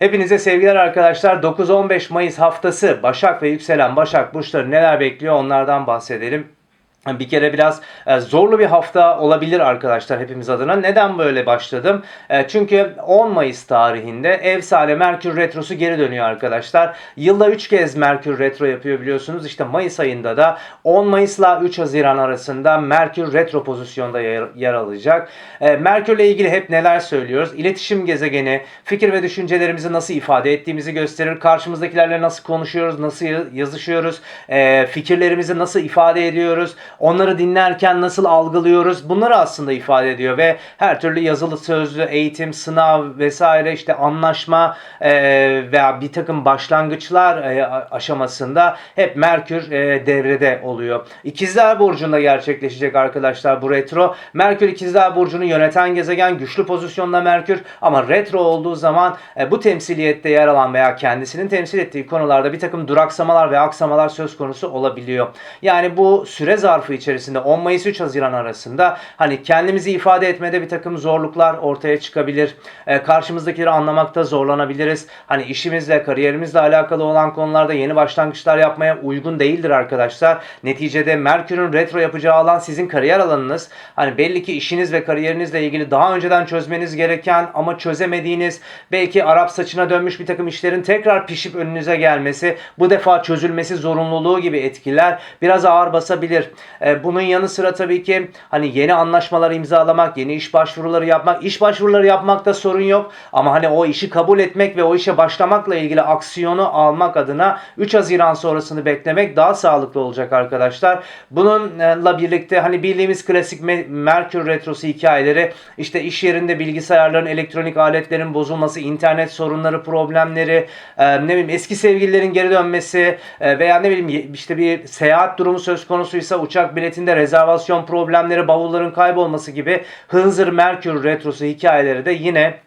Hepinize sevgiler arkadaşlar. 9-15 Mayıs haftası Başak ve yükselen Başak burçları neler bekliyor onlardan bahsedelim. Bir kere biraz e, zorlu bir hafta olabilir arkadaşlar hepimiz adına. Neden böyle başladım? E, Çünkü 10 Mayıs tarihinde sahibi Merkür Retrosu geri dönüyor arkadaşlar. Yılda 3 kez Merkür Retro yapıyor biliyorsunuz. İşte Mayıs ayında da 10 Mayıs'la 3 Haziran arasında Merkür Retro pozisyonda yer, alacak. E, Merkür'le ilgili hep neler söylüyoruz? İletişim gezegeni, fikir ve düşüncelerimizi nasıl ifade ettiğimizi gösterir. Karşımızdakilerle nasıl konuşuyoruz, nasıl yazışıyoruz, fikirlerimizi nasıl ifade ediyoruz, onları dinlerken nasıl algılıyoruz bunları aslında ifade ediyor ve her türlü yazılı sözlü eğitim, sınav vesaire işte anlaşma e, veya bir takım başlangıçlar e, aşamasında hep Merkür e, devrede oluyor. İkizler Burcu'nda gerçekleşecek arkadaşlar bu retro. Merkür İkizler Burcu'nu yöneten gezegen güçlü pozisyonda Merkür ama retro olduğu zaman e, bu temsiliyette yer alan veya kendisinin temsil ettiği konularda bir takım duraksamalar ve aksamalar söz konusu olabiliyor. Yani bu süre zarfı içerisinde 10 Mayıs 3 Haziran arasında hani kendimizi ifade etmede bir takım zorluklar ortaya çıkabilir. E, karşımızdakileri anlamakta zorlanabiliriz. Hani işimizle, kariyerimizle alakalı olan konularda yeni başlangıçlar yapmaya uygun değildir arkadaşlar. Neticede Merkür'ün retro yapacağı alan sizin kariyer alanınız. Hani belli ki işiniz ve kariyerinizle ilgili daha önceden çözmeniz gereken ama çözemediğiniz belki Arap saçına dönmüş bir takım işlerin tekrar pişip önünüze gelmesi, bu defa çözülmesi zorunluluğu gibi etkiler biraz ağır basabilir. E, bunun yanı sıra tabii ki hani yeni anlaşmalar imzalamak, yeni iş başvuruları yapmak, iş başvuruları yapmakta sorun yok ama hani o işi kabul etmek ve o işe başlamakla ilgili aksiyonu almak adına 3 Haziran sonrasını beklemek daha sağlıklı olacak arkadaşlar. Bununla birlikte hani bildiğimiz klasik Me- Merkür Retrosu hikayeleri işte iş yerinde bilgisayarların, elektronik aletlerin bozulması, internet sorunları, problemleri, e, ne bileyim eski sevgililerin geri dönmesi e, veya ne bileyim işte bir seyahat durumu söz konusuysa uçak biletinde rezervasyon problemleri, bavulların kaybolması gibi Hınzır Merkür Retrosu hikayeleri de yine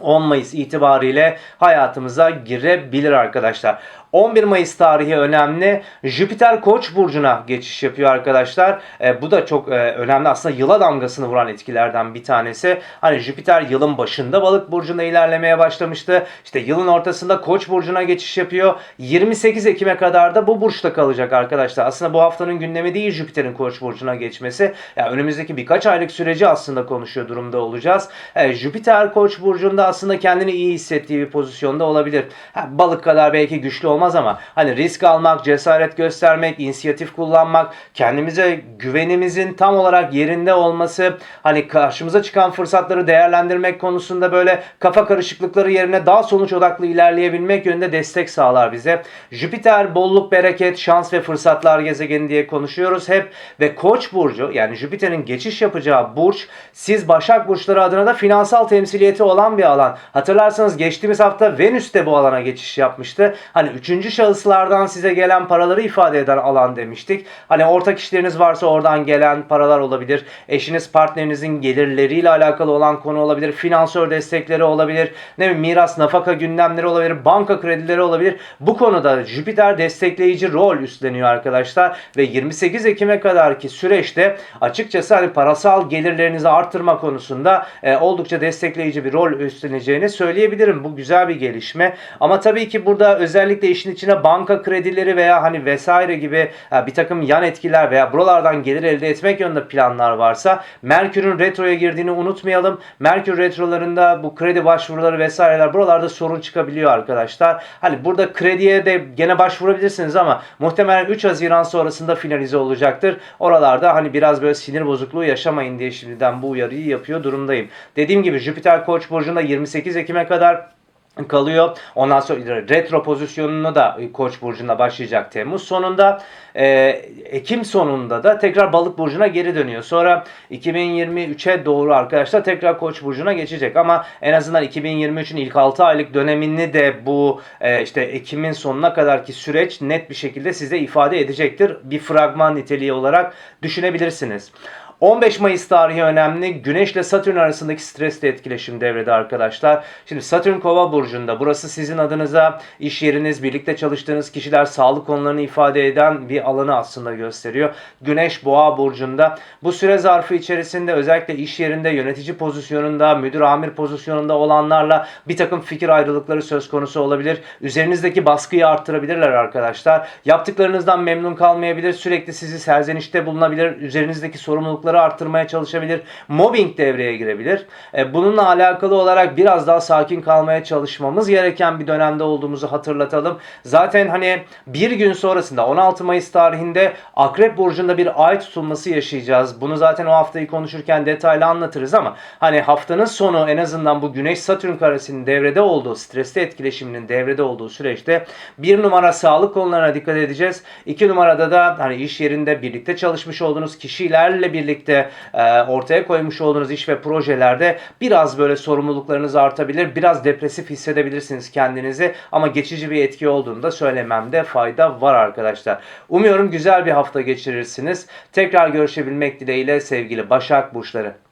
10 Mayıs itibariyle hayatımıza girebilir arkadaşlar. 11 Mayıs tarihi önemli. Jüpiter Koç burcuna geçiş yapıyor arkadaşlar. E, bu da çok e, önemli. Aslında yıla damgasını vuran etkilerden bir tanesi. Hani Jüpiter yılın başında Balık burcunda ilerlemeye başlamıştı. İşte yılın ortasında Koç burcuna geçiş yapıyor. 28 Ekim'e kadar da bu burçta kalacak arkadaşlar. Aslında bu haftanın gündemi değil Jüpiter'in Koç burcuna geçmesi. Yani önümüzdeki birkaç aylık süreci aslında konuşuyor durumda olacağız. E, Jüpiter Koç burcunda aslında kendini iyi hissettiği bir pozisyonda olabilir. Ha, balık kadar belki güçlü olmaz ama hani risk almak, cesaret göstermek, inisiyatif kullanmak, kendimize güvenimizin tam olarak yerinde olması, hani karşımıza çıkan fırsatları değerlendirmek konusunda böyle kafa karışıklıkları yerine daha sonuç odaklı ilerleyebilmek yönünde destek sağlar bize. Jüpiter bolluk, bereket, şans ve fırsatlar gezegeni diye konuşuyoruz hep ve Koç burcu yani Jüpiter'in geçiş yapacağı burç siz Başak burçları adına da finansal temsiliyeti olan bir alan. Hatırlarsanız geçtiğimiz hafta Venüs de bu alana geçiş yapmıştı. Hani üçüncü şahıslardan size gelen paraları ifade eden alan demiştik. Hani ortak işleriniz varsa oradan gelen paralar olabilir. Eşiniz partnerinizin gelirleriyle alakalı olan konu olabilir. Finansör destekleri olabilir. Ne bileyim miras nafaka gündemleri olabilir. Banka kredileri olabilir. Bu konuda Jüpiter destekleyici rol üstleniyor arkadaşlar. Ve 28 Ekim'e kadarki süreçte açıkçası hani parasal gelirlerinizi artırma konusunda e, oldukça destekleyici bir rol üstleneceğini söyleyebilirim. Bu güzel bir gelişme. Ama tabii ki burada özellikle işin içine banka kredileri veya hani vesaire gibi e, bir takım yan etkiler veya buralardan gelir elde etmek yönünde planlar varsa Merkür'ün retroya girdiğini unutmayalım. Merkür retrolarında bu kredi başvuruları vesaireler buralarda sorun çıkabiliyor arkadaşlar. Hani burada krediye de gene başvurabilirsiniz ama muhtemelen 3 Haziran sonrasında finalize olacaktır. Oralarda hani biraz böyle sinir bozukluğu yaşamayın diye şimdiden bu uyarıyı yapıyor durumdayım. Dediğim gibi Jüpiter Koç burcunda 28 Ekim'e kadar kalıyor. Ondan sonra retro pozisyonunu da Koç burcunda başlayacak Temmuz sonunda. Ee, Ekim sonunda da tekrar Balık burcuna geri dönüyor. Sonra 2023'e doğru arkadaşlar tekrar Koç burcuna geçecek ama en azından 2023'ün ilk 6 aylık dönemini de bu e, işte Ekim'in sonuna kadarki süreç net bir şekilde size ifade edecektir. Bir fragman niteliği olarak düşünebilirsiniz. 15 Mayıs tarihi önemli. Güneş ile Satürn arasındaki stresli etkileşim devrede arkadaşlar. Şimdi Satürn Kova burcunda. Burası sizin adınıza iş yeriniz, birlikte çalıştığınız kişiler sağlık konularını ifade eden bir alanı aslında gösteriyor. Güneş Boğa burcunda. Bu süre zarfı içerisinde özellikle iş yerinde yönetici pozisyonunda, müdür amir pozisyonunda olanlarla bir takım fikir ayrılıkları söz konusu olabilir. Üzerinizdeki baskıyı arttırabilirler arkadaşlar. Yaptıklarınızdan memnun kalmayabilir. Sürekli sizi serzenişte bulunabilir. Üzerinizdeki sorumlulukları arttırmaya çalışabilir. Mobbing devreye girebilir. E, Bununla alakalı olarak biraz daha sakin kalmaya çalışmamız gereken bir dönemde olduğumuzu hatırlatalım. Zaten hani bir gün sonrasında 16 Mayıs tarihinde Akrep Burcu'nda bir ay tutulması yaşayacağız. Bunu zaten o haftayı konuşurken detaylı anlatırız ama hani haftanın sonu en azından bu Güneş Satürn karesinin devrede olduğu, stresli etkileşiminin devrede olduğu süreçte bir numara sağlık konularına dikkat edeceğiz. İki numarada da hani iş yerinde birlikte çalışmış olduğunuz kişilerle birlikte e, ortaya koymuş olduğunuz iş ve projelerde biraz böyle sorumluluklarınız artabilir. Biraz depresif hissedebilirsiniz kendinizi ama geçici bir etki olduğunu da söylememde fayda var arkadaşlar. Umuyorum güzel bir hafta geçirirsiniz. Tekrar görüşebilmek dileğiyle sevgili Başak Burçları.